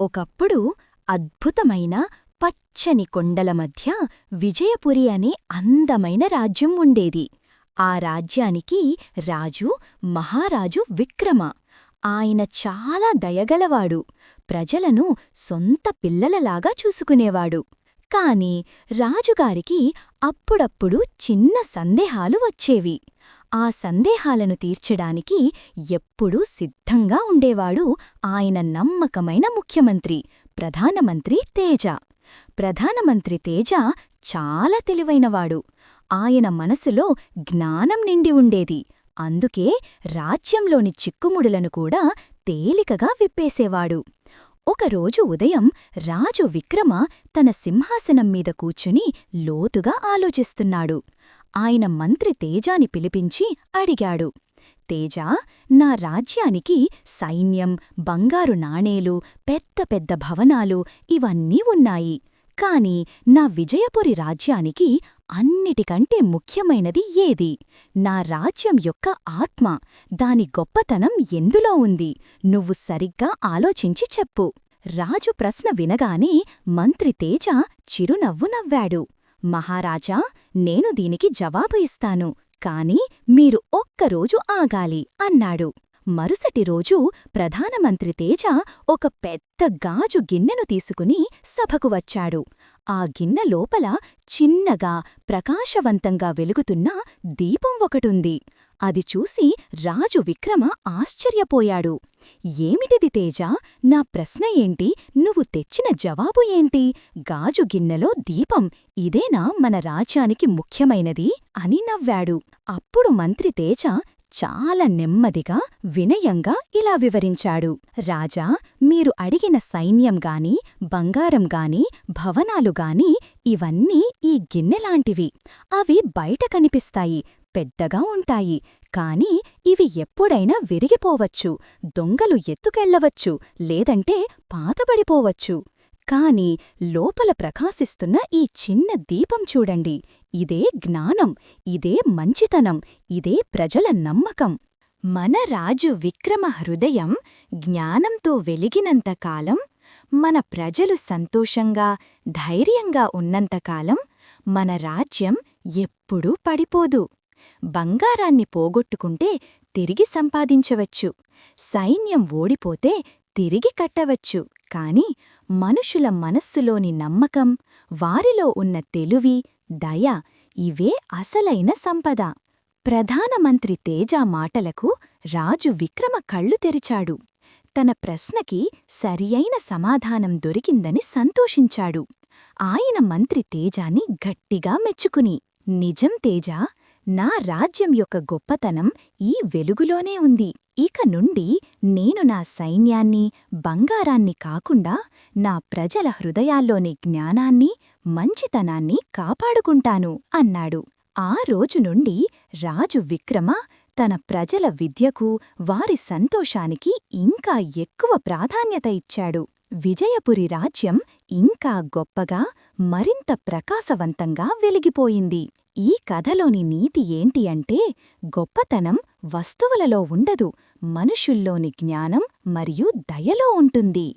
ఒకప్పుడు అద్భుతమైన పచ్చని కొండల మధ్య విజయపురి అనే అందమైన రాజ్యం ఉండేది. ఆ రాజ్యానికి రాజు మహారాజు విక్రమ. ఆయన చాలా దయగలవాడు. ప్రజలను సొంత పిల్లలలాగా చూసుకునేవాడు. కాని రాజుగారికి అప్పుడప్పుడు చిన్న సందేహాలు వచ్చేవి. ఆ సందేహాలను తీర్చడానికి ఎప్పుడూ సిద్ధంగా ఉండేవాడు ఆయన నమ్మకమైన ముఖ్యమంత్రి ప్రధానమంత్రి తేజ. ప్రధానమంత్రి తేజ చాలా తెలివైనవాడు. ఆయన మనసులో జ్ఞానం నిండి ఉండేది. అందుకే రాజ్యంలోని చిక్కుముడులను కూడా తేలికగా విప్పేసేవాడు. ఒకరోజు ఉదయం రాజు విక్రమ తన సింహాసనం మీద కూర్చుని లోతుగా ఆలోచిస్తున్నాడు. ఆయన మంత్రి తేజాని పిలిపించి అడిగాడు. తేజ నా రాజ్యానికి సైన్యం బంగారు నాణేలు పెద్ద పెద్ద భవనాలు ఇవన్నీ ఉన్నాయి. కాని నా విజయపురి రాజ్యానికి అన్నిటికంటే ముఖ్యమైనది ఏది? నా రాజ్యం యొక్క ఆత్మ దాని గొప్పతనం ఎందులో ఉంది? నువ్వు సరిగ్గా ఆలోచించి చెప్పు. రాజు ప్రశ్న వినగానే మంత్రి తేజ చిరునవ్వు నవ్వాడు. మహారాజా నేను దీనికి జవాబు ఇస్తాను. కాని మీరు ఒక్కరోజు ఆగాలి అన్నాడు. మరుసటి రోజు ప్రధానమంత్రి తేజ ఒక పెద్ద గాజు గిన్నెను తీసుకుని సభకు వచ్చాడు. ఆ గిన్నె లోపల చిన్నగా ప్రకాశవంతంగా వెలుగుతున్న దీపం ఒకటుంది. అది చూసి రాజు విక్రమ ఆశ్చర్యపోయాడు. ఏమిటిది తేజ? నా ప్రశ్న ఏంటి? నువ్వు తెచ్చిన జవాబు ఏంటి? గాజు గిన్నెలో దీపం ఇదేనా మన రాజ్యానికి ముఖ్యమైనది? అని నవ్వాడు. అప్పుడు మంత్రి తేజ చాలా నెమ్మదిగా వినయంగా ఇలా వివరించాడు. రాజా మీరు అడిగిన సైన్యం గాని బంగారం గాని భవనాలు గాని ఇవన్నీ ఈ గిన్నెలాంటివి. అవి బయట కనిపిస్తాయి. పెద్దగా ఉంటాయి. కానీ ఇవి ఎప్పుడైనా విరిగిపోవచ్చు దొంగలు ఎత్తుకెళ్ళవచ్చు లేదంటే పాతబడిపోవచ్చు. కాని లోపల ప్రకాశిస్తున్న ఈ చిన్న దీపం చూడండి. ఇదే జ్ఞానం ఇదే మంచితనం ఇదే ప్రజల నమ్మకం. మన రాజు విక్రమ హృదయం జ్ఞానంతో వెలిగినంతకాలం మన ప్రజలు సంతోషంగా ధైర్యంగా ఉన్నంతకాలం మన రాజ్యం ఎప్పుడూ పడిపోదు. బంగారాన్ని పోగొట్టుకుంటే తిరిగి సంపాదించవచ్చు. సైన్యం ఓడిపోతే తిరిగి కట్టవచ్చు. కాని మనుషుల మనస్సులోని నమ్మకం వారిలో ఉన్న తెలివి దయ ఇవే అసలైన సంపద. ప్రధానమంత్రి తేజ మాటలకు రాజు విక్రమ కళ్ళు తెరిచాడు. తన ప్రశ్నకి సరియైన సమాధానం దొరికిందని సంతోషించాడు. ఆయన మంత్రి తేజాని గట్టిగా మెచ్చుకుని నిజం తేజా నా రాజ్యం యొక్క గొప్పతనం ఈ వెలుగులోనే ఉంది. ఇక నుండి నేను నా సైన్యాన్ని బంగారాన్ని కాకుండా నా ప్రజల హృదయాల్లోని జ్ఞానాన్ని మంచితనాన్ని కాపాడుకుంటాను అన్నాడు. ఆ రోజు నుండి రాజు విక్రమ తన ప్రజల విద్యకు వారి సంతోషానికి ఇంకా ఎక్కువ ప్రాధాన్యత ఇచ్చాడు. విజయపురి రాజ్యం ఇంకా గొప్పగా మరింత ప్రకాశవంతంగా వెలిగిపోయింది. ఈ కథలోని నీతి ఏంటి అంటే గొప్పతనం వస్తువులలో ఉండదు మనుషుల్లోని జ్ఞానం మరియు దయలో ఉంటుంది.